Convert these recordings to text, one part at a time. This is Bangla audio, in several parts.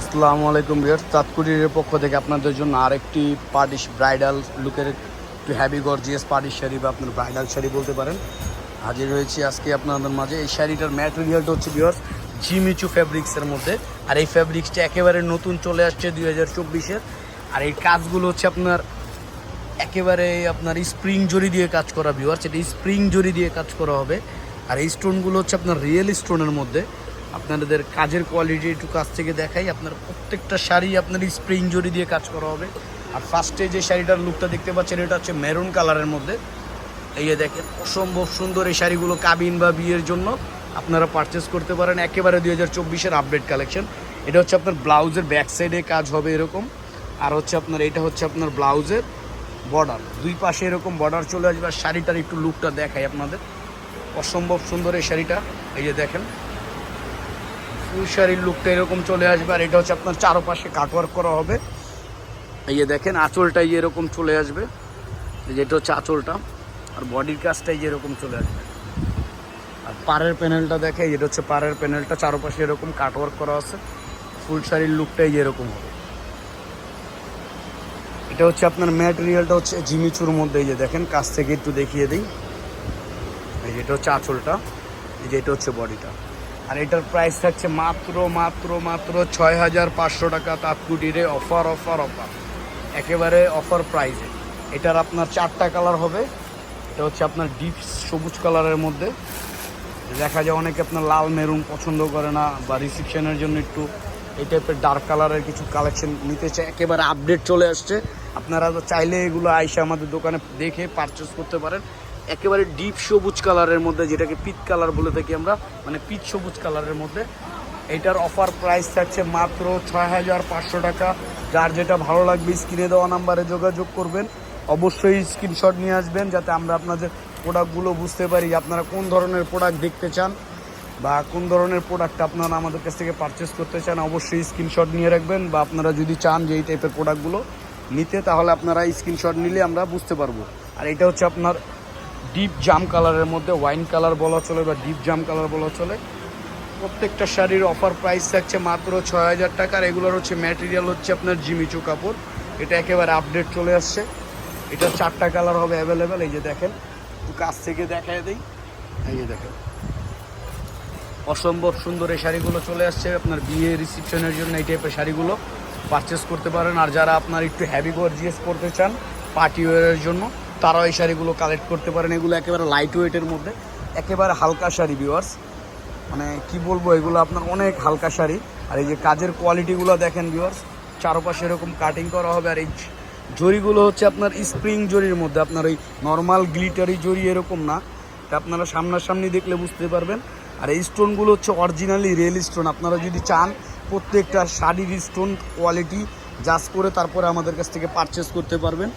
আসসালামু আলাইকুম বিয়ার তাৎকুটির পক্ষ থেকে আপনাদের জন্য আরেকটি পার্টিশ ব্রাইডাল লুকের একটু হ্যাভি গর্জিয়াস পার্টিশ শাড়ি বা আপনার ব্রাইডাল শাড়ি বলতে পারেন। হাজির হয়েছি আজকে আপনাদের মাঝে। এই শাড়িটার ম্যাটেরিয়ালটা হচ্ছে বিয়ার্স জিমিচু ফ্যাব্রিক্সের মধ্যে। আর এই ফ্যাব্রিক্সটা একেবারে নতুন চলে আসছে দুই হাজার চব্বিশের। আর এই কাজগুলো হচ্ছে আপনার একেবারে আপনার স্প্রিং জরি দিয়ে কাজ করা ভিউয়ার্স। এটা স্প্রিং জরি দিয়ে কাজ করা হবে। আর এই স্টোনগুলো হচ্ছে আপনার রিয়েল স্টোনের মধ্যে। আপনাদের কাজের কোয়ালিটি একটু কাছ থেকে দেখাই। আপনার প্রত্যেকটা শাড়ি আপনার স্প্রিং জরি দিয়ে কাজ করা হবে। আর ফার্স্টে যে শাড়িটার লুকটা দেখতে পাচ্ছেন, এটা হচ্ছে মেরুন কালারের মধ্যে। এই দেখেন, অসম্ভব সুন্দর এই শাড়িগুলো কাবিন বা বিয়ের জন্য আপনারা পারচেস করতে পারেন। একেবারে দুই হাজার চব্বিশের আপডেট কালেকশন এটা হচ্ছে আপনার ব্লাউজের ব্যাক সাইডে কাজ হবে এরকম। আর হচ্ছে আপনার, এটা হচ্ছে আপনার ব্লাউজের বর্ডার দুই পাশে এরকম বর্ডার চলে আসবে। আর শাড়িটার একটু লুকটা দেখাই আপনাদের। অসম্ভব সুন্দর এই শাড়িটা। এই যে দেখেন শাড়ির লুকটা এরকম চলে আসবে আর এটা হচ্ছে আপনার চারপাশে কাটওয়ার্ক করা হবে। এই যে দেখেন আঁচলটা এই যে এরকম চলে আসবে। এই যে এটা হচ্ছে আঁচলটা। আর বডির কাজটাই এরকম চলে আসবে। আর পাড়ের প্যানেলটা দেখে এটা হচ্ছে পাড়ের প্যানেলটা, চারপাশে এরকম কাটওয়ার্ক করা আছে। ফুল শাড়ির লুকটাই এরকম হবে। এটা হচ্ছে আপনার ম্যাটেরিয়ালটা হচ্ছে জিমিচুর মধ্যে, এই যে দেখেন, কাছ থেকে একটু দেখিয়ে দিই। এই যে এটা হচ্ছে আঁচলটা, এই যে এটা হচ্ছে বডিটা। আর এটার প্রাইস থাকছে মাত্র মাত্র মাত্র ছয় হাজার পাঁচশো টাকা তাৎকুটিরে অফার অফার অফার একেবারে অফার প্রাইসে এটার আপনার চারটা কালার হবে। এটা হচ্ছে আপনার ডিপ সবুজ কালারের মধ্যে। দেখা যায় অনেকে আপনার লাল, মেরুন পছন্দ করে না বা রিসিপশনের জন্য একটু এই টাইপের ডার্ক কালারের কিছু কালেকশন নিতে চায়। একেবারে আপডেট চলে আসছে। আপনারা চাইলে এগুলো আইসে আমাদের দোকানে দেখে পারচেস করতে পারেন। একেবারে ডিপ সবুজ কালারের মধ্যে, যেটাকে পিচ কালার বলে থাকি আমরা মানে পিচ সবুজ কালারের মধ্যে। এটার অফার প্রাইস থাকছে মাত্র ছয় হাজার পাঁচশো টাকা। যার যেটা ভালো লাগবে, স্ক্রিনে দেওয়া নাম্বারে যোগাযোগ করবেন। অবশ্যই স্ক্রিনশট নিয়ে আসবেন, যাতে আমরা আপনাদের প্রোডাক্টগুলো বুঝতে পারি আপনারা কোন ধরনের প্রোডাক্ট দেখতে চান বা কোন ধরনের প্রোডাক্ট আপনারা আমাদের কাছ থেকে পারচেস করতে চান। অবশ্যই স্ক্রিনশট নিয়ে রাখবেন বা আপনারা যদি চান যে এই টাইপের প্রোডাক্টগুলো নিতে, তাহলে আপনারা স্ক্রিনশট নিলে আমরা বুঝতে পারব। আর এটা হচ্ছে আপনার ডিপ জাম কালারের মধ্যে, ওয়াইন কালার বলা চলে বা ডিপ জাম কালার বলা চলে। প্রত্যেকটা শাড়ির অফার প্রাইস থাকছে মাত্র ছয় হাজার টাকার এগুলোর হচ্ছে ম্যাটেরিয়াল হচ্ছে আপনার জিমিচু কাপড়। এটা একেবারে আপডেট চলে আসছে। এটা চারটা কালার হবে অ্যাভেলেবেল এই যে দেখেন। কাছ থেকে দেখায় দিই। এই যে দেখেন। অসম্ভব সুন্দর এই শাড়িগুলো চলে আসছে। আপনার বিয়ে রিসিপশনের জন্য এই টাইপের শাড়িগুলো পারচেস করতে পারেন। আর যারা আপনার একটু হ্যাভি গর্জিয়াস করতে চান পার্টি ওয়ারের জন্য তারাও এই শাড়িগুলো কালেক্ট করতে পারেন। এগুলো একেবারে লাইট ওয়েটের মধ্যে। একেবারে হালকা শাড়ি ভিওয়ার্স মানে কি বলব, এগুলো আপনার অনেক হালকা শাড়ি। আর এই যে কাজের কোয়ালিটিগুলো দেখেন ভিওয়ার্স চারপাশে এরকম কাটিং করা হবে আর এই জরিগুলো হচ্ছে আপনার স্প্রিং জরির মধ্যে। আপনার ওই নর্মাল গ্লিটারি জরি এরকম না। এটা আপনারা সামনাসামনি দেখলে বুঝতে পারবেন। আর এই স্টোনগুলো হচ্ছে অরিজিনালি রিয়েল স্টোন আপনারা যদি চান প্রত্যেকটা শাড়ির স্টোন কোয়ালিটি জাজ করে তারপরে আমাদের কাছ থেকে পারচেস করতে পারবেন।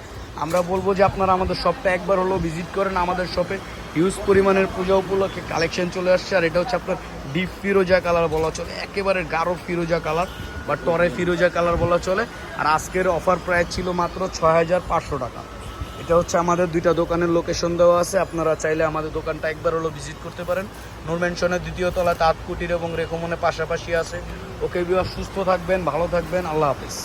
আমরা বলব যে আপনারা আমাদের শপটা একবার হলেও ভিজিট করেন। আমাদের শপে হিউজ পরিমাণের পূজা উপলক্ষে কালেকশন চলে আসছে। আর এটা হচ্ছে আপনার ডিপ ফিরোজা কালার বলা চলে। একেবারে গাঢ় ফিরোজা কালার বা টরে ফিরোজা কালার বলা চলে। আর আজকের অফার প্রাইস ছিল মাত্র ছয় হাজার পাঁচশো টাকা। এটা হচ্ছে আমাদের দুইটা দোকানের লোকেশন দেওয়া আছে। আপনারা চাইলে আমাদের দোকানটা একবার হলো ভিজিট করতে পারেন। নূর ম্যানশনের দ্বিতীয় তাঁত কুটির এবং রেখমনের পাশাপাশি আছে। ওকে বিবাহ সুস্থ থাকবেন, ভালো থাকবেন। আল্লাহ হাফিজ।